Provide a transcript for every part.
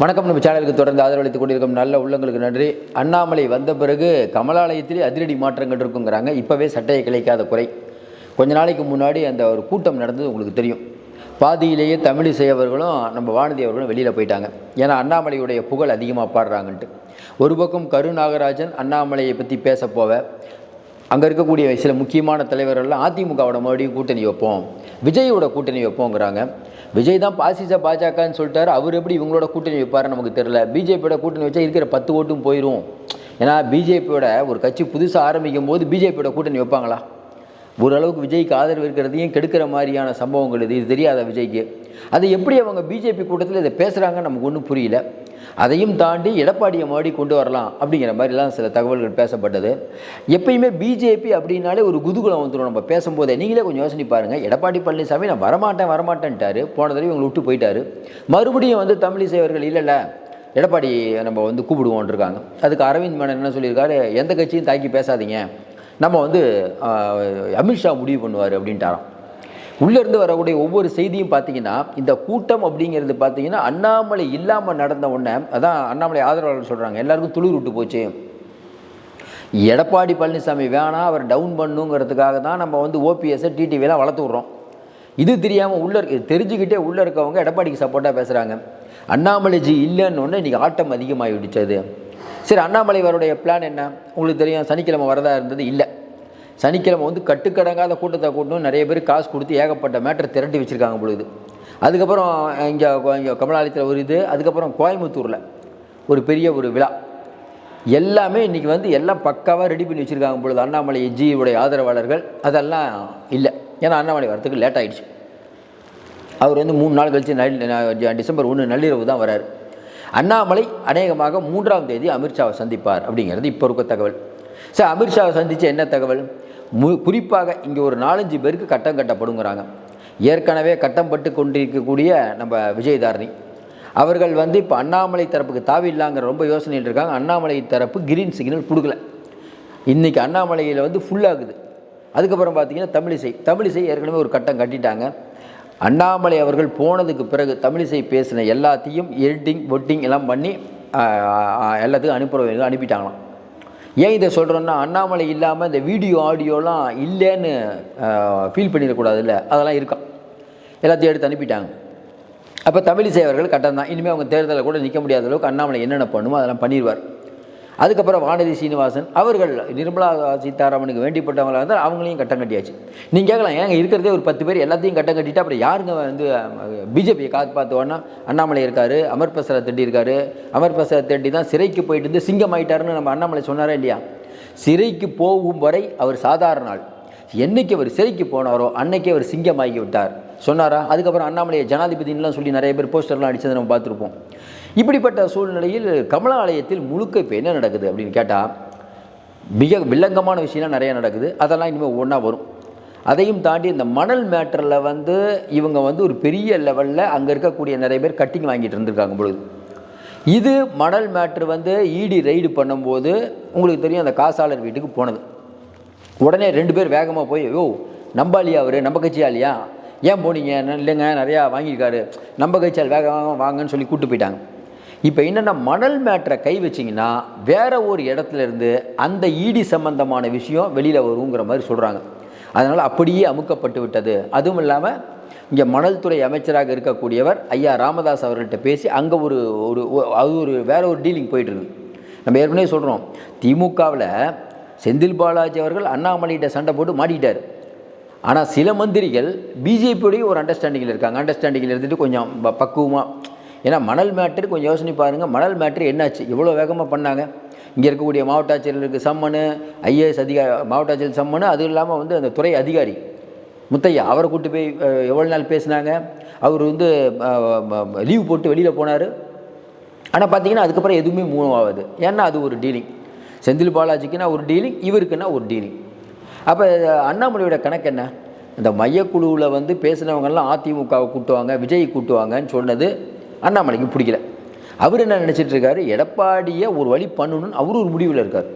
வணக்கம். நம்ம சேனலுக்கு தொடர்ந்து ஆதரவளித்துக் கொண்டிருக்கும் நல்ல உள்ளங்களுக்கு நன்றி. அண்ணாமலை வந்த பிறகு கமலாலயத்திலே அதிரடி மாற்றங்கள் இருக்குங்கிறாங்க. இப்போவே சட்டையை கிளைக்காத குறை. கொஞ்ச நாளைக்கு முன்னாடி அந்த ஒரு கூட்டம் நடந்தது உங்களுக்கு தெரியும். பாதியிலேயே தமிழிசை அவர்களும் நம்ம வானதி அவர்களும் வெளியில் போயிட்டாங்க. ஏன்னா அண்ணாமலையுடைய புகழ் அதிகமாக பாடுறாங்கன்ட்டு. ஒரு பக்கம் கரு நாகராஜன் அண்ணாமலையை பற்றி பேச போவ அங்கே இருக்கக்கூடிய சில முக்கியமான தலைவர்கள்லாம் அதிமுகவோட மறுபடியும் கூட்டணி வைப்போம். விஜயோட கூட்டணி வைப்போங்கிறாங்க. விஜய் தான் பாசிச பாஜகன்னு சொல்லிட்டாரு. அவர் எப்படி இவங்களோட கூட்டணி வைப்பாருன்னு நமக்கு தெரில பிஜேபியோட கூட்டணி வச்சா இருக்கிற பத்து ஓட்டும் போயிடும் ஏன்னா பிஜேபியோட ஒரு கட்சி புதுசாக ஆரம்பிக்கும் போது பிஜேபியோட கூட்டணி வைப்பாங்களா? ஓரளவுக்கு விஜய்க்கு ஆதரவு இருக்கிறதையும் கெடுக்கிற மாதிரியான சம்பவங்கள் இது. இது தெரியாத விஜய்க்கு? அதை எப்படி அவங்க பிஜேபி கூட்டத்தில் இதை பேசுகிறாங்கன்னு நமக்கு ஒன்றும் புரியல. அதையும் தாண்டி எடப்பாடியை மறுபடி கொண்டு வரலாம் அப்படிங்கிற மாதிரிலாம் சில தகவல்கள் பேசப்பட்டது. எப்பயுமே பிஜேபி அப்படின்னாலே ஒரு குதுகுலம் வந்துடும் நம்ம பேசும்போதே நீங்களே கொஞ்சம் யோசனை பாருங்கள் எடப்பாடி பழனிசாமி நான் வரமாட்டேன் வரமாட்டேன்ட்டாரு. போன தடவை இவங்களை விட்டு போயிட்டாரு. மறுபடியும் வந்து தமிழிசை அவர்கள் இல்லைல்ல எடப்பாடி நம்ம வந்து கூப்பிடுவோம் இருக்காங்க. அதுக்கு அரவிந்த் மேனன் என்ன சொல்லியிருக்காரு? எந்த கட்சியும் தாக்கி பேசாதீங்க. நம்ம வந்து அமித்ஷா முடிவு பண்ணுவார் அப்படின்ட்டாராம். உள்ளேருந்து வரக்கூடிய ஒவ்வொரு செய்தியும் பார்த்தீங்கன்னா இந்த கூட்டம் அப்படிங்கிறது பார்த்தீங்கன்னா அண்ணாமலை இல்லாமல் நடந்த உடனே அதான் அண்ணாமலை ஆதரவாளர்கள் சொல்கிறாங்க எல்லாருக்கும் துளிர் விட்டு போச்சு. எடப்பாடி பழனிசாமி வேணாம் அவர் டவுன் பண்ணுங்கிறதுக்காக தான் நம்ம வந்து ஓபிஎஸ்ஸை டிடிவிலாம் வளர்த்து விட்றோம். இது தெரியாமல் உள்ளே இருக்க தெரிஞ்சுக்கிட்டே உள்ளே இருக்கவங்க எடப்பாடிக்கு சப்போர்ட்டாக பேசுகிறாங்க அண்ணாமலைஜி இல்லைன்னு ஒன்று இன்றைக்கி ஆட்டம் அதிகமாகிடுச்சு அது சரி அண்ணாமலை அவருடைய பிளான் என்ன? உங்களுக்கு தெரியும் சனிக்கிழமை வரதா இருந்தது இல்லை. சனிக்கிழமை வந்து கட்டுக்கடங்காத கூட்டத்தை கூட்டணும் நிறைய பேர் காசு கொடுத்து ஏகப்பட்ட மேட்டரை திரட்டி வச்சுருக்காங்க பொழுது. அதுக்கப்புறம் இங்கே இங்கே கமலாலயத்தில் ஒரு இது அதுக்கப்புறம் கோயம்புத்தூரில் ஒரு பெரிய ஒரு விழா. எல்லாமே இன்றைக்கி வந்து எல்லாம் பக்காவாக ரெடி பண்ணி வச்சுருக்காங்க பொழுது அண்ணாமலை ஜியுடைய ஆதரவாளர்கள். அதெல்லாம் இல்லை. ஏன்னா அண்ணாமலை வரத்துக்கு லேட் ஆகிடுச்சு அவர் வந்து மூணு நாள் கழித்து நல் டிசம்பர் ஒன்று நள்ளிரவு தான் வரார் அண்ணாமலை அநேகமாக மூன்றாம் தேதி அமித்ஷாவை சந்திப்பார் அப்படிங்கிறது இப்போ இருக்க தகவல். சார் அமித்ஷாவை சந்தித்த என்ன தகவல்? மு குறிப்பாக இங்கே ஒரு நாலஞ்சு பேருக்கு கட்டம் கட்டப்படுங்கிறாங்க. ஏற்கனவே கட்டம் பட்டு கொண்டிருக்கக்கூடிய நம்ம விஜயதாரணி. அவர்கள் வந்து இப்போ அண்ணாமலை தரப்புக்கு தாவில்லாங்கிற ரொம்ப யோசனையில் இருக்காங்க. அண்ணாமலை தரப்பு கிரீன் சிக்னல் கொடுக்கல. இன்றைக்கி அண்ணாமலையில் வந்து ஃபுல்லாகுது அதுக்கப்புறம் பார்த்தீங்கன்னா தமிழிசை. தமிழிசை ஏற்கனவே ஒரு கட்டம் கட்டிட்டாங்க. அண்ணாமலை அவர்கள் போனதுக்கு பிறகு தமிழிசை பேசின எல்லாத்தையும் எடிட்டிங் பொட்டிங் எல்லாம் பண்ணி எல்லாத்துக்கும் அனுப்புகிற அனுப்பிட்டாங்களாம். ஏன் இதை சொல்கிறோன்னா அண்ணாமலை இல்லாமல் இந்த வீடியோ ஆடியோலாம் இல்லைன்னு ஃபீல் பண்ணிடக்கூடாதுல்ல? அதெல்லாம் இருக்கான் எல்லாத்தையும் எடுத்து அனுப்பிட்டாங்க. அப்போ தமிழிசை அவர்கள் கட்டம் தான் இனிமேல் அவங்க தேர்தலில் கூட நிற்க முடியாத அளவுக்கு அண்ணாமலை என்னென்ன பண்ணுமோ அதெல்லாம் பண்ணிடுவார் அதுக்கப்புறம் வானதி சீனிவாசன் அவர்கள் நிர்மலா சீதாராமனுக்கு வேண்டிப்பட்டவங்களாக இருந்தால் அவங்களையும் கட்டம் கட்டியாச்சு. நீங்கள் கேட்கலாம் ஏங்க இருக்கிறதே ஒரு பத்து பேர் எல்லாத்தையும் கட்டம் கட்டிட்டு அப்புறம் யாருங்க வந்து பிஜேபியை காத்து பார்த்தோன்னா அண்ணாமலை இருக்கார் அமர் பிரசாத் ரெட்டி இருக்கார். அமர் பிரசாத் ரெட்டி தான் சிறைக்கு போயிட்டு இருந்து சிங்கம் ஆயிட்டாருன்னு நம்ம அண்ணாமலை சொன்னாரே இல்லையா? சிறைக்கு போகும் வரை அவர் சாதாரண ஆள். என்னைக்கு அவர் சிறைக்கு போனாரோ அன்னைக்கே அவர் சிங்கமாகி விட்டார். சொன்னாரா? அதுக்கப்புறம் அண்ணாமலையை ஜனாதிபதினெலாம் சொல்லி நிறைய பேர் போஸ்டர்லாம் அடித்ததை நம்ம பார்த்துருப்போம். இப்படிப்பட்ட சூழ்நிலையில் கமலாலயத்தில் முழுக்க இப்போ என்ன நடக்குது அப்படின்னு கேட்டால் மிக வில்லங்கமான விஷயம்லாம் நிறையா நடக்குது. அதெல்லாம் இனிமேல் ஒன்றா வரும். அதையும் தாண்டி இந்த மணல் மேட்டரில் வந்து இவங்க வந்து ஒரு பெரிய லெவலில் அங்கே இருக்கக்கூடிய நிறைய பேர் கட்டிங் வாங்கிட்டு இருந்திருக்காங்க பொழுது. இது மணல் மேட்ரு வந்து இடி ரைடு பண்ணும்போது உங்களுக்கு தெரியும் அந்த காசாளர் வீட்டுக்கு போனது. உடனே ரெண்டு பேர் வேகமாக போய் யோ நம்பாலியா அவர்? நம்ம கட்சியாலியா ஏன் போனீங்க? இல்லைங்க நிறையா வாங்கியிருக்காரு. நம்ம கட்சியால் வேக வாங்கன்னு சொல்லி கூப்பிட்டு போயிட்டாங்க. இப்போ என்னென்னா மணல் மேட்டரை கை வச்சிங்கன்னா வேற ஒரு இடத்துல இருந்து அந்த ஈடி சம்பந்தமான விஷயம் வெளியில் வருங்கிற மாதிரி சொல்கிறாங்க அதனால் அப்படியே அமுக்கப்பட்டு விட்டது. அதுவும் இல்லாமல் இங்கே மணல் துறை அமைச்சராக இருக்கக்கூடியவர் ஐயா ராமதாஸ் அவர்கள்ட்ட பேசி அங்கே ஒரு ஒரு அது ஒரு வேற ஒரு டீலிங் போயிட்டுருக்கு நம்ம ஏற்கனவே சொல்கிறோம் திமுகவில் செந்தில் பாலாஜி அவர்கள் அண்ணாமலைகிட்ட சண்டை போட்டு மாட்டிக்கிட்டார். ஆனால் சில மந்திரிகள் பிஜேபியோடைய ஒரு அண்டர்ஸ்டாண்டிங்கில் இருக்காங்க. அண்டர்ஸ்டாண்டிங்கில் இருந்துட்டு கொஞ்சம் பக்குவமாக ஏன்னா மணல் மேட்ரு கொஞ்சம் யோசனை பாருங்கள் மணல் மேட்ரு என்னாச்சு? எவ்வளோ வேகமாக பண்ணாங்க? இங்கே இருக்கக்கூடிய மாவட்ட ஆட்சியர்களுக்கு சம்மனு ஐஏஎஸ் அதிகாரி மாவட்ட ஆட்சியர் சம்மனு அதுவும் இல்லாமல் வந்து அந்த துறை அதிகாரி முத்தையா அவரை கூட்டு போய் எவ்வளோ நாள் பேசினாங்க? அவர் வந்து லீவ் போட்டு வெளியில் போனார். ஆனால் பார்த்தீங்கன்னா அதுக்கப்புறம் எதுவுமே மூவ் ஆகாது. ஏன்னா அது ஒரு டீலிங் செந்தில் பாலாஜிக்குன்னா ஒரு டீலிங் இவருக்குன்னா ஒரு டீலிங் அப்போ அண்ணாமலையோட கணக்கு என்ன? இந்த மையக்குழுவில் வந்து பேசினவங்கெல்லாம் அதிமுகவை கூட்டுவாங்க விஜய் கூட்டுவாங்கன்னு சொன்னது அண்ணாமலைக்கு பிடிக்கல. அவர் என்ன நினச்சிட்டு இருக்காரு? எடப்பாடியை ஒரு வழி பண்ணணும்னு அவரு ஒரு முடிவில் இருக்கார்.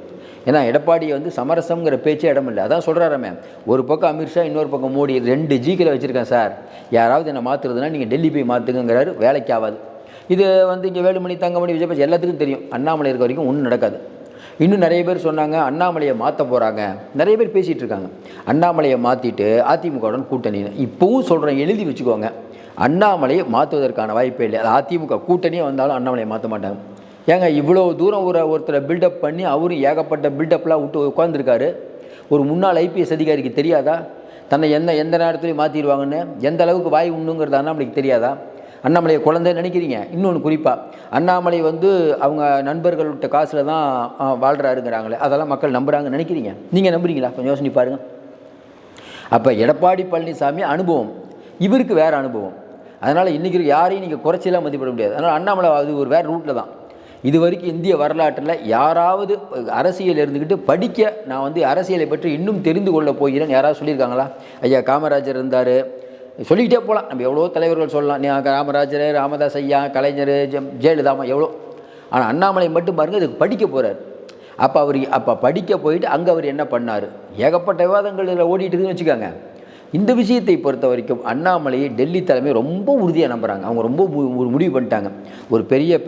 ஏன்னா எடப்பாடியை வந்து சமரசம்ங்கிற பேச்சே இடம் இல்லை. அதான் சொல்கிறாரமே ஒரு பக்கம் அமித்ஷா இன்னொரு பக்கம் மோடி. ரெண்டு ஜிக்கில் வச்சுருக்கேன் சார். யாராவது என்னை மாற்றுறதுனா நீங்கள் டெல்லி போய் மாற்றுங்கிறாரு வேலைக்கு ஆகாது. இது வந்து இங்கே வேலுமணி தங்கமணி விஜயபாஸ் எல்லாத்துக்கும் தெரியும். அண்ணாமலை இருக்க வரைக்கும் ஒன்றும் நடக்காது. இன்னும் நிறைய பேர் சொன்னாங்க அண்ணாமலையை மாற்ற போகிறாங்க நிறைய பேர் பேசிகிட்டு இருக்காங்க. அண்ணாமலையை மாற்றிட்டு அதிமுகவுடன் கூட்டணி. இப்போவும் சொல்கிறேன் எழுதி வச்சுக்கோங்க. அண்ணாமலையை மாற்றுவதற்கான வாய்ப்பே இல்லை. அது அதிமுக கூட்டணியே வந்தாலும் அண்ணாமலையை மாற்ற மாட்டாங்க. ஏங்க இவ்வளோ தூரம் ஒரு ஒருத்தரை பில்டப் பண்ணி அவரும் ஏகப்பட்ட பில்டப்லாம் விட்டு உட்காந்துருக்காரு ஒரு முன்னாள் ஐபிஎஸ் அதிகாரிக்கு தெரியாதா? தன்னை எந்த எந்த நேரத்துலையும் மாற்றிடுவாங்கன்னு எந்த அளவுக்கு வாய் உண்ணுங்கிறது அண்ணாமலைக்கு தெரியாதா? அண்ணாமலையை குழந்தை நினைக்கிறீங்க? இன்னொன்று குறிப்பாக அண்ணாமலை வந்து அவங்க நண்பர்கள்ட்ட காசில் தான் வாழ்கிறாருங்கிறாங்களே அதெல்லாம் மக்கள் நம்புகிறாங்கன்னு நினைக்கிறீங்க? நீங்கள் நம்புறீங்களா? கொஞ்சம் யோசனை பாருங்கள் அப்போ எடப்பாடி பழனிசாமி அனுபவம். இவருக்கு வேறு அனுபவம். அதனால் இன்றைக்கி யாரையும் நீங்கள் குறைச்சலாம் மதிப்பிட முடியாது. அதனால் அண்ணாமலை அது ஒரு வேறு ரூட்டில் தான். இது வரைக்கும் இந்திய வரலாற்றில் யாராவது அரசியல் இருந்துக்கிட்டு படிக்க நான் வந்து அரசியலை பற்றி இன்னும் தெரிந்து கொள்ள போகிறேன்னு யாராவது சொல்லியிருக்காங்களா? ஐயா காமராஜர் இருந்தார் சொல்லிக்கிட்டே போகலாம். நம்ம எவ்வளோ தலைவர்கள் சொல்லலாம். நீ ராமராஜர் ராமதாஸ் ஐயா கலைஞர் ஜெம் ஜெயலலிதாமா எவ்வளோ. ஆனால் அண்ணாமலை மட்டும் பாருங்கள் இதுக்கு படிக்க போகிறார் அப்போ அவர் அப்போ படிக்க போயிட்டு அங்கே அவர் என்ன பண்ணார்? ஏகப்பட்ட விவாதங்கள் இதில் ஓடிட்டுதுன்னு இருக்குன்னு வச்சுக்கோங்க. இந்த விஷயத்தை பொறுத்த வரைக்கும் அண்ணாமலையை டெல்லி தலைமை ரொம்ப உறுதியாக நம்புகிறாங்க அவங்க ரொம்ப மு- ஒரு முடிவு பண்ணிட்டாங்க. ஒரு பெரிய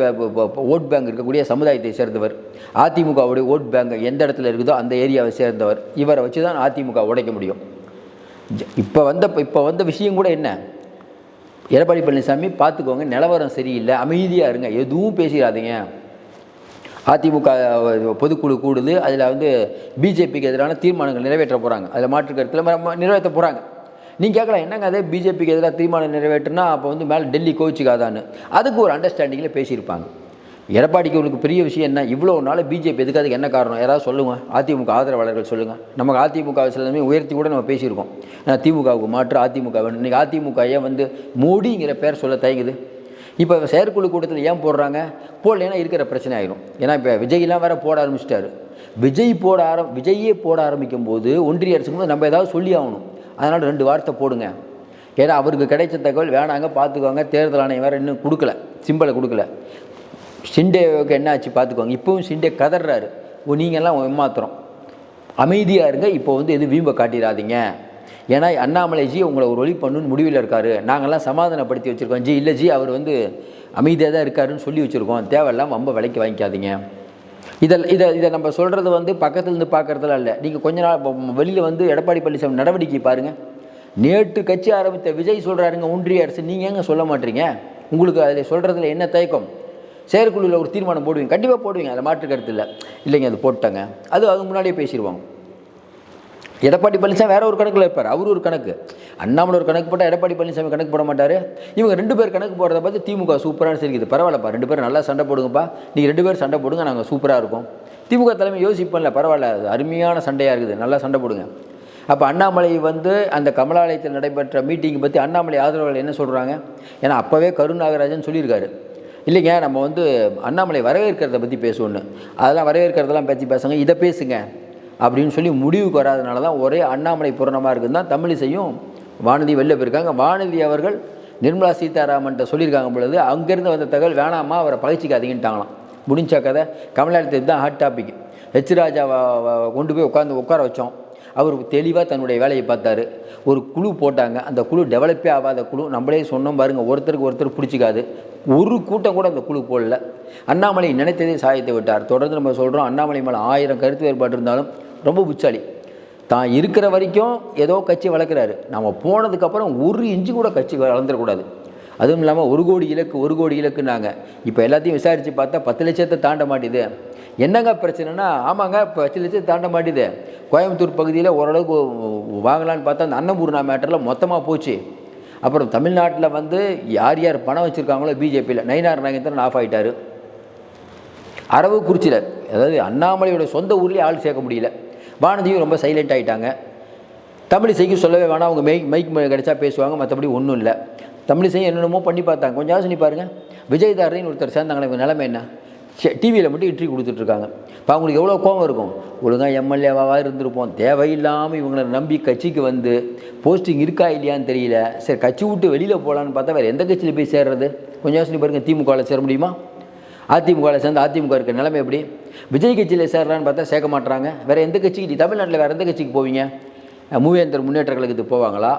ஓட் பேங்க் இருக்கக்கூடிய சமுதாயத்தை சேர்ந்தவர். அதிமுகவுடைய ஓட் பேங்க் எந்த இடத்துல இருக்குதோ அந்த ஏரியாவை சேர்ந்தவர். இவரை வச்சு தான் அதிமுக உடைக்க முடியும். இப்போ வந்த இப்போ வந்த விஷயம் கூட என்ன? எடப்பாடி பழனிசாமி பார்த்துக்கோங்க நிலவரம் சரியில்லை அமைதியாக இருங்க எதுவும் பேசிடாதீங்க. அதிமுக பொதுக்குழு கூடுது அதில் வந்து பிஜேபிக்கு எதிரான தீர்மானங்கள் நிறைவேற்ற போகிறாங்க அதில் மாற்று கருத்தில் நிறைவேற்ற போகிறாங்க நீங்கள் கேட்கலாம் என்னங்க அதே? பிஜேபிக்கு எதிராக தீர்மானம் நிறைவேற்றினா அப்போ வந்து மேலே டெல்லி கோவிச்சுக்காதான்னு. அதுக்கு ஒரு அண்டர்ஸ்டாண்டிங்கில் பேசியிருப்பாங்க. எடப்பாடிக்கு உங்களுக்கு பெரிய விஷயம் என்ன? இவ்வளோ நாள் பிஜேபி எதுக்கு அதுக்கு என்ன காரணம்? யாராவது சொல்லுங்கள் அதிமுக ஆதரவாளர்கள் சொல்லுங்கள் நமக்கு அதிமுக சிலமே உயர்த்தி கூட நம்ம பேசியிருக்கோம். ஏன்னா திமுகவுக்கு மாற்று அதிமுக வேணும். இன்றைக்கி அதிமுக ஏன் வந்து மோடிங்கிற பேர் சொல்ல தயங்குது? இப்போ செயற்குழு கூட்டத்தில் ஏன் போடுறாங்க? போடலைன்னா இருக்கிற பிரச்சனை ஆயிடும் ஏன்னா இப்போ விஜய்லாம் வேற போட ஆரம்பிச்சிட்டாரு. விஜய் போட ஆரம் விஜயே போட ஆரம்பிக்கும் போது ஒன்றிய அரசுக்கு போது நம்ம ஏதாவது சொல்லி ஆகணும். அதனால் ரெண்டு வார்த்தை போடுங்க. ஏன்னா அவருக்கு கிடைச்ச தகவல் வேணாங்க பார்த்துக்கோங்க தேர்தல் ஆணையம் வேறு இன்னும் கொடுக்கல. சிம்பலை கொடுக்கல. ஷிண்டேவுக்கு என்ன ஆச்சு பார்த்துக்கோங்க. இப்போவும் ஷிண்டே கதறாரு ஓ நீங்கள்லாம் ஏமாத்துறோம். அமைதியாக இருங்க. இப்போ வந்து எதுவும் வீம்பை காட்டிடாதீங்க. ஏன்னா அண்ணாமலைஜி உங்களை ஒரு ஒளி பண்ணுன்னு முடிவில் இருக்காரு. நாங்கள்லாம் சமாதானப்படுத்தி வச்சுருக்கோம். ஜி இல்லை ஜி அவர் வந்து அமைதியாக தான் இருக்காருன்னு சொல்லி வச்சுருக்கோம். தேவையில்லாம ரொம்ப விலைக்கு வாங்கிக்காதீங்க. இதில் இதை இதை நம்ம சொல்கிறது வந்து பக்கத்துலேருந்து பார்க்குறதுலாம் இல்லை. நீங்கள் கொஞ்ச நாள் வெளியில் வந்து எடப்பாடி பழனிசாமி நடவடிக்கை பாருங்கள் நேற்று கட்சி ஆரம்பித்த விஜய் சொல்கிறாருங்க ஒன்றிய அரசு. நீங்கள் ஏங்க சொல்ல மாட்டீங்க? உங்களுக்கு அதில் சொல்கிறதுல என்ன தயக்கம்? செயற்குழுவில் ஒரு தீர்மானம் போடுவீங்க. கண்டிப்பாக போடுவீங்க. அதில் மாற்று கருத்து இல்லை. இல்லைங்க அது போட்டாங்க. அது அதுக்கு முன்னாடியே பேசிடுவாங்க. எடப்பாடி பழனிசாமி வேற ஒரு கணக்கில் இருப்பார். அவர் ஒரு கணக்கு. அண்ணாமலை ஒரு கணக்கு போட்டால் எடப்பாடி பழனிசாமி கணக்கு போட மாட்டார். இவங்க ரெண்டு பேர் கணக்கு போடுறத பார்த்து திமுக சூப்பராக சரிக்குது. பரவாயில்லப்பா ரெண்டு பேரும் நல்லா சண்டை போடுங்கப்பா. நீங்கள் ரெண்டு பேரும் சண்டை போடுங்க நாங்கள் சூப்பராக இருக்கும். திமுக தலைமை யோசிப்போம்ல பரவாயில்ல. அது அருமையான சண்டையாக இருக்குது. நல்லா சண்டை போடுங்க. அப்போ அண்ணாமலை வந்து அந்த கமலாலயத்தில் நடைபெற்ற மீட்டிங் பற்றி அண்ணாமலை ஆதரவாளர் என்ன சொல்கிறாங்க ஏன்னா அப்போவே கருணாகராஜன் சொல்லியிருக்காரு. இல்லைங்க நம்ம வந்து அண்ணாமலை வரவேற்கிறத பற்றி பேசுவோன்னு அதெல்லாம் வரவேற்கிறதெல்லாம் பேச்சு பேசுங்க இதை பேசுங்க. அப்படின்னு சொல்லி முடிவுக்கு வராதனால தான் ஒரே அண்ணாமலை பூரணமாக இருக்குதுன்னு தான் தமிழிசையும் வானதி வெளில போயிருக்காங்க. வானதி அவர்கள் நிர்மலா சீதாராமன்ட்ட சொல்லியிருக்காங்க பொழுது அங்கேருந்து வந்த தகவல் வேணாமா அவரை பகிச்சிக்காதீங்கன்ட்டாங்களாம். முடிஞ்ச கதை. கமலாலயத்துக்கு தான் ஹாட் டாபிக் ஹெச் ராஜாவை கொண்டு போய் உட்காந்து உட்கார வச்சோம். அவர் தெளிவாக தன்னுடைய வேலையை பார்த்தாரு. ஒரு குழு போட்டாங்க. அந்த குழு டெவலப்பே ஆகாத குழு. நம்மளே சொன்னோம் பாருங்கள் ஒருத்தருக்கு ஒருத்தர் பிடிச்சிக்காது. ஒரு கூட்டம் கூட அந்த குழு போடல. அண்ணாமலை நினைத்ததே சாயத்தை விட்டார். தொடர்ந்து நம்ம சொல்கிறோம் அண்ணாமலை மேலே ஆயிரம் கருத்து வேறுபாடு இருந்தாலும் ரொம்ப புச்சாலி. தான் இருக்கிற வரைக்கும் ஏதோ கட்சி வளர்க்குறாரு. நம்ம போனதுக்கப்புறம் ஒரு இன்ச்சு கூட கட்சி வளர்ந்துடக்கூடாது அதுவும் இல்லாமல் ஒரு கோடி இலக்கு ஒரு கோடி இலக்குனாங்க இப்போ எல்லாத்தையும் விசாரித்து பார்த்தா பத்து லட்சத்தை தாண்ட மாட்டேது. என்னங்க பிரச்சனைனா ஆமாங்க இப்போ பத்து லட்சத்தை தாண்ட மாட்டேது. கோயம்புத்தூர் பகுதியில் ஓரளவுக்கு வாங்கலான்னு பார்த்தா அந்த அன்னபூர்ணா மேட்டரில் மொத்தமாக போச்சு. அப்புறம் தமிழ்நாட்டில் வந்து யார் யார் பணம் வச்சுருக்காங்களோ பிஜேபியில் நயினார் நாகேந்திரன் ஆஃப் ஆகிட்டாரு அரவக்குறிச்சியில் அதாவது அண்ணாமலையோட சொந்த ஊர்லேயே ஆள் சேர்க்க முடியல. வானதியும் ரொம்ப சைலண்ட் ஆகிட்டாங்க தமிழிசைக்கு சொல்லவே வேணாம் அவங்க மைக் மைக் கிடைச்சா பேசுவாங்க மற்றபடி ஒன்றும் இல்லை. தமிழிசையும் என்னென்னமோ பண்ணி பார்த்தாங்க. கொஞ்சம் யோசனை பாருங்கள் விஜயதாரின்னு ஒருத்தர் சேர்ந்தாங்களே இவங்க நிலைமை என்ன? டிவியில் மட்டும் இட்ரி கொடுத்துட்ருக்காங்க. இப்போ அவங்களுக்கு எவ்வளோ கோவம் இருக்கும்? ஒழுங்காக எம்எல்ஏவாக இருந்திருப்போம். தேவையில்லாமல் இவங்களை நம்பி கட்சிக்கு வந்து போஸ்டிங் இருக்கா இல்லையான்னு தெரியல. சரி கட்சி விட்டு வெளியில் போகலான்னு பார்த்தா வேறு எந்த கட்சியில் போய் சேர்றது? கொஞ்சம் யோசனை பாருங்கள் திமுகவில் சேர முடியுமா? அதிமுகவில் சேர்ந்து அதிமுக இருக்க நிலைமை எப்படி? விஜய் கட்சியில் சேர்றான்னு பார்த்தா சேர்க்க மாட்டுறாங்க வேறு எந்த கட்சிக்கு? தமிழ்நாட்டில் வேறு எந்த கட்சிக்கு போவீங்க? மூவேந்தர் முன்னேற்ற கழகத்துக்கு போவாங்களா?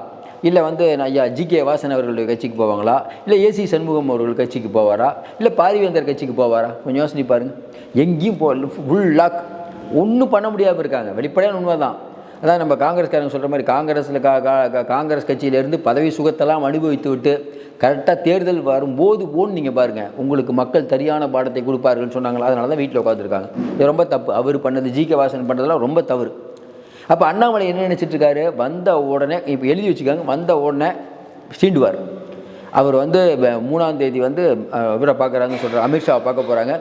இல்லை வந்து நான் ஐயா ஜி கே வாசன் அவர்களுடைய கட்சிக்கு போவாங்களா? இல்லை ஏசி சண்முகம் அவர்கள் கட்சிக்கு போவாரா? இல்லை பாரிவேந்தர் கட்சிக்கு போவாரா? கொஞ்சம் யோசனை பாருங்கள் எங்கேயும் போ ஃபுல் லாக் ஒன்றும் பண்ண முடியாமல் இருக்காங்க. வெளிப்படையான உண்மை தான் அதான் நம்ம காங்கிரஸ்காரங்க சொல்கிற மாதிரி காங்கிரஸில் கா கா- கா- காங்கிரஸ் கட்சியிலேருந்து பதவி சுகத்தெல்லாம் அனுபவித்து விட்டு கரெக்டாக தேர்தல் வரும்போது போன்னு நீங்கள் பாருங்கள் உங்களுக்கு மக்கள் சரியான பாடத்தை கொடுப்பார்கள்னு சொன்னாங்களா? அதனால தான் வீட்டில் உட்காந்துருக்காங்க இது ரொம்ப தப்பு. அவர் பண்ணது ஜி கே வாசன் பண்ணுறதுலாம் ரொம்ப தவறு. அப்போ அண்ணாமலை என்ன நினச்சிட்டு இருக்காரு? வந்த உடனே இப்போ எழுதி வச்சுக்காங்க வந்த உடனே சீண்டுவார். அவர் வந்து மூணாம் தேதி வந்து இவரை பார்க்குறாங்கன்னு சொல்கிறார் அமித்ஷாவை பார்க்க போகிறாங்க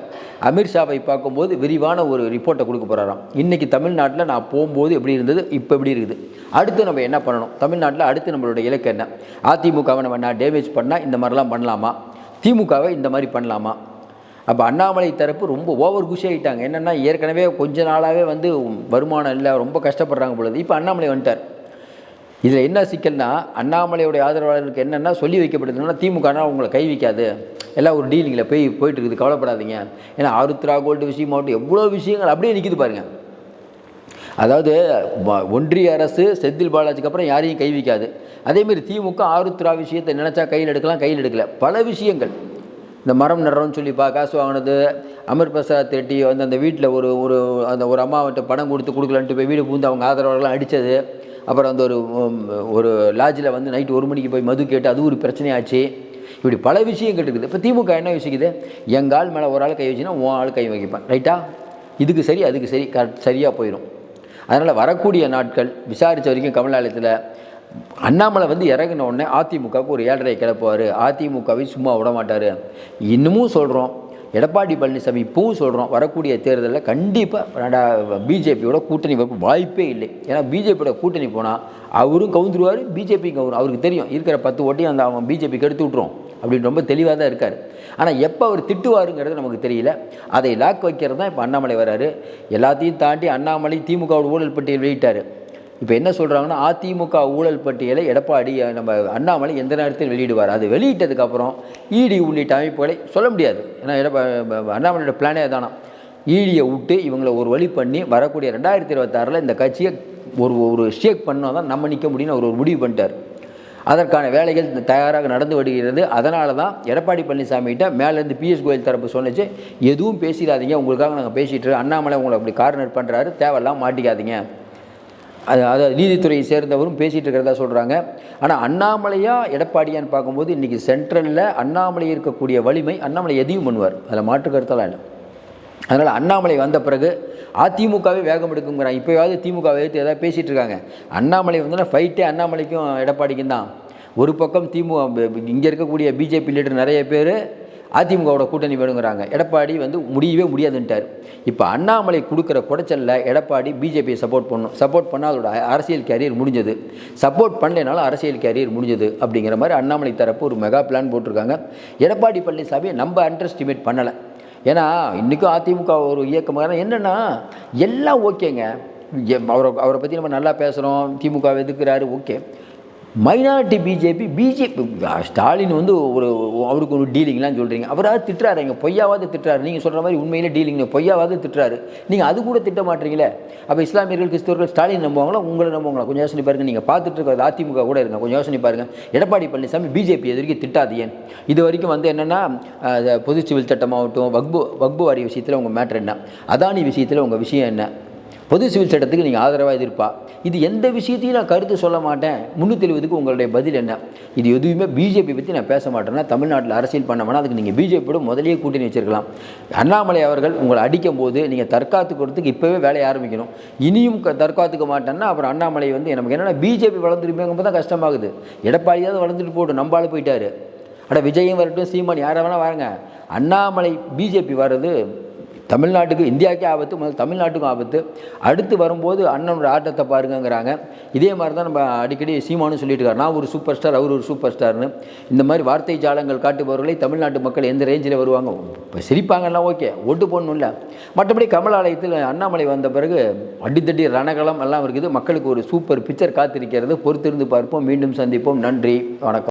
அமித்ஷாவை பார்க்கும்போது விரிவான ஒரு ரிப்போர்ட்டை கொடுக்க போகிறாராம் இன்றைக்கி தமிழ்நாட்டில் நான் போகும்போது எப்படி இருந்தது? இப்போ எப்படி இருக்குது? அடுத்து நம்ம என்ன பண்ணணும்? தமிழ்நாட்டில் அடுத்து நம்மளோட இலக்கு என்ன? அதிமுகவை நம்ம என்ன டேமேஜ் பண்ணால் இந்த மாதிரிலாம் பண்ணலாமா? திமுகவை இந்த மாதிரி பண்ணலாமா? அப்போ அண்ணாமலை தரப்பு ரொம்ப ஓவர் குஷி ஆகிட்டாங்க என்னென்னா ஏற்கனவே கொஞ்ச நாளாகவே வந்து வருமானம் இல்லை ரொம்ப கஷ்டப்படுறாங்க பொழுது இப்போ அண்ணாமலை வந்துட்டார். இதில் என்ன சிக்கல்னா அண்ணாமலையுடைய ஆதரவாளர்களுக்கு என்னென்னா சொல்லி வைக்கப்படுதுன்னா திமுகனால் உங்களை கை வைக்காது. எல்லாம் ஒரு டீலிங்கில் போய் போயிட்டு இருக்குது கவலைப்படாதீங்க. ஏன்னா ஆருத்ரா கோல்டு விஷயமாகட்டும் எவ்வளோ விஷயங்கள் அப்படியே நிற்கிது பாருங்கள் அதாவது வ- ஒன்றிய அரசு செந்தில் பாலாஜிக்கு அப்புறம் யாரையும் கை வைக்காது. அதேமாரி திமுக ஆருத்ரா விஷயத்தை நினச்சா கையில் எடுக்கலாம் கையில் எடுக்கல. பல விஷயங்கள். இந்த மரம் நடுறோம்னு சொல்லி பா காசு வாங்கினது அமர் பிரசாத் ரெட்டி வந்து அந்த வீட்டில் ஒரு ஒரு அந்த ஒரு அம்மாவிட்ட பணம் கொடுத்து கொடுக்கலன்ட்டு போய் வீடு பூந்து அவங்க ஆதரவாளர்கள்லாம் அடித்தது அப்புறம் அந்த ஒரு ஒரு லாட்ஜில் வந்து நைட்டு ஒரு மணிக்கு போய் மது கேட்டு அது ஒரு பிரச்சனையாச்சு. இப்படி பல விஷயம் இருக்குது. இப்போ திமுக என்ன யோசிக்குது? எங்கள் ஆள் மேலே ஒரு ஆள் கை வச்சுன்னா உன் ஆள் கை வைப்பேன். ரைட்டா இதுக்கு சரி அதுக்கு சரி கரெக்ட் சரியாக போயிடும் அதனால் வரக்கூடிய நாட்கள் விசாரித்த வரைக்கும் கமலாலயத்தில் அண்ணாமலை வந்து இறங்கின உடனே அதிமுகவுக்கு ஒரு ஏழரை கிளப்புவார். அதிமுகவை சும்மா விட மாட்டார். இன்னமும் சொல்கிறோம் எடப்பாடி பழனிசாமி இப்பவும் சொல்கிறோம் வரக்கூடிய தேர்தலில் கண்டிப்பாக பிஜேபியோட கூட்டணி வைக்க வாய்ப்பே இல்லை. ஏன்னா பிஜேபியோட கூட்டணி போனால் அவரும் கவுந்துருவார் பிஜேபி கவுரும் அவருக்கு தெரியும் இருக்கிற பத்து ஓட்டையும் அந்த அவன் பிஜேபிக்கு எடுத்து விட்ருவோம் அப்படின்னு ரொம்ப தெளிவாக தான் இருக்கார். ஆனால் எப்போ அவர் திட்டுவாருங்கிறது நமக்கு தெரியல. அதை லாக் வைக்கிறது தான் இப்போ அண்ணாமலை வராரு. எல்லாத்தையும் தாண்டி அண்ணாமலை திமுகவோட ஊழல் பட்டியல் வெளியிட்டார். இப்போ என்ன சொல்கிறாங்கன்னா அதிமுக ஊழல் பட்டியலை எடப்பாடி நம்ம அண்ணாமலை எந்த நேரத்தில் வெளியிடுவார். அது வெளியிட்டதுக்கப்புறம் இடி உள்ளிட்ட அமைப்புகளை சொல்ல முடியாது. ஏன்னா எடப்பா அண்ணாமலையோட பிளானே தானா ஈடியை விட்டு இவங்களை ஒரு வழி பண்ணி வரக்கூடிய ரெண்டாயிரத்தி இருபத்தாறில் இந்த கட்சியை ஒரு ஒரு ஷேக் பண்ணால் தான் நம்ம நிற்க முடியும்னு அவர் ஒரு முடிவு பண்ணிட்டார். அதற்கான வேலைகள் தயாராக நடந்து வருகிறது. அதனால தான் எடப்பாடி பழனிசாமிகிட்ட மேலேருந்து பிஎஸ் கோயல் தரப்பு சொன்னிச்சு எதுவும் பேசிடாதீங்க. உங்களுக்காக நாங்கள் பேசிகிட்டு அண்ணாமலை உங்களை அப்படி கார்னர் பண்ணுறாரு தேவையெல்லாம் மாட்டிக்காதீங்க. அது அதாவது நீதித்துறையை சேர்ந்தவரும் பேசிகிட்டு இருக்கிறதா சொல்கிறாங்க ஆனால் அண்ணாமலையா எடப்பாடியான்னு பார்க்கும்போது இன்றைக்கி சென்ட்ரலில் அண்ணாமலை இருக்கக்கூடிய வலிமை அண்ணாமலை எதையும் பண்ணுவார். அதில் மாற்று கருத்தெல்லாம் இல்லை. அதனால் அண்ணாமலை வந்த பிறகு அதிமுகவே வேகம் எடுக்குங்கிறாங்க. இப்போயாவது திமுக எதிர்த்து ஏதாவது பேசிகிட்டு இருக்காங்க. அண்ணாமலை வந்தோன்னா ஃபைட்டே அண்ணாமலைக்கும் எடப்பாடிக்கும் தான். ஒரு பக்கம் திமுக இங்கே இருக்கக்கூடிய பிஜேபி லீடர் நிறைய பேர் அதிமுகவோட கூட்டணி வேணுங்கிறாங்க. எடப்பாடி வந்து முடியவே முடியாதுன்ட்டார். இப்போ அண்ணாமலை கொடுக்குற குடைச்சலில் எடப்பாடி பிஜேபியை சப்போர்ட் பண்ணணும் சப்போர்ட் பண்ணால் அதோட அரசியல் கேரியர் முடிஞ்சது. சப்போர்ட் பண்ணலைனாலும் அரசியல் கேரியர் முடிஞ்சது அப்படிங்கிற மாதிரி அண்ணாமலை தரப்பு ஒரு மெகா பிளான் போட்டிருக்காங்க. எடப்பாடி பழனிசாமியை நம்ம அண்டர் எஸ்டிமேட் பண்ணலை. ஏன்னா இன்றைக்கும் அதிமுக ஒரு இயக்கமாக என்னென்னா எல்லாம் ஓகேங்க அவரை அவரை பற்றி நம்ம நல்லா பேசுகிறோம் திமுக எதுக்குறாரு okay minority BJP BJP Stalin வந்து ஒரு அவருக்கு ஒரு டீலிங்லாம் சொல்கிறீங்க அவராக திட்டுறாரு இங்கே பொய்யாவது திட்டுறாரு. நீங்கள் சொல்கிற மாதிரி உண்மையிலே டீலிங் பொய்யாவது திட்டுறாரு. நீங்கள் அது கூட திட்ட மாட்டீங்களே. அப்போ இஸ்லாமியர்கள் கிறிஸ்தவர்கள் ஸ்டாலின் நம்புவாங்களா? உங்களை நம்புவாங்களா? கொஞ்சம் யோசனை பாருங்கள் நீங்கள் பார்த்துட்டு இருக்கிறது அதிமுக கூட இருங்க. கொஞ்சம் யோசனை பாருங்கள் எடப்பாடி பழனிசாமி பிஜேபி எதிர்க்கு திட்டாது ஏன்? இது வரைக்கும் வந்து என்னென்னா பொது சிவில் சட்டமாகட்டும் வக்பு வக்பு வாரி விஷயத்தில் உங்கள் மேட்ரு என்ன? அதானி விஷயத்தில் உங்கள் விஷயம் என்ன? பொது சிவில் சட்டத்துக்கு நீங்கள் ஆதரவாக எதிர்ப்பா? இது எந்த விஷயத்தையும் நான் கருத்து சொல்ல மாட்டேன். முந்நூற்றி எழுபதுக்கு உங்களுடைய பதில் என்ன? இது எதுவுமே பிஜேபி பற்றி நான் பேச மாட்டேன்னா தமிழ்நாட்டில் அரசியல் பண்ண வேணா அதுக்கு நீங்கள் பிஜேபியோட முதலே கூட்டணி வச்சிருக்கலாம். அண்ணாமலை அவர்கள் உங்களை அடிக்கும் போது நீங்கள் தற்காத்துக்கிறதுக்கு இப்போவே வேலையை ஆரம்பிக்கணும். இனியும் க- தற்காத்துக்க மாட்டேன்னா அப்புறம் அண்ணாமலை வந்து நமக்கு என்னென்னா பிஜேபி வளர்ந்துருப்பேங்கும்போது தான் கஷ்டமாகுது. எடப்பாடியாவது வளர்ந்துட்டு போட்டு நம்பால் போயிட்டார். அட விஜயும் வரட்டும் சீமான் யாரை வேணால் வாருங்க. அண்ணாமலை பிஜேபி வர்றது தமிழ்நாட்டுக்கு இந்தியாவுக்கே ஆபத்து முதல் தமிழ்நாட்டுக்கும் ஆபத்து. அடுத்து வரும்போது அண்ணனோட ஆட்டத்தை பாருங்கங்கிறாங்க. இதே மாதிரி தான் நம்ம அடிக்கடி சீமானு சொல்லிட்டு இருக்காரு நான் ஒரு சூப்பர் ஸ்டார் அவர் ஒரு சூப்பர் ஸ்டார்னு இந்த மாதிரி வார்த்தை ஜாலங்கள் காட்டுபவர்களை தமிழ்நாட்டு மக்கள் எந்த ரேஞ்சில் வருவாங்க? இப்போ சிரிப்பாங்கன்னா ஓகே ஓட்டு போடணும் இல்லை மற்றபடி கமலாலயத்தில் அண்ணாமலை வந்த பிறகு அடித்தடி ரணகளம் எல்லாம் இருக்குது. மக்களுக்கு ஒரு சூப்பர் பிக்சர் காத்திருக்கிறது. பொறுத்திருந்து பார்ப்போம். மீண்டும் சந்திப்போம். நன்றி. வணக்கம்.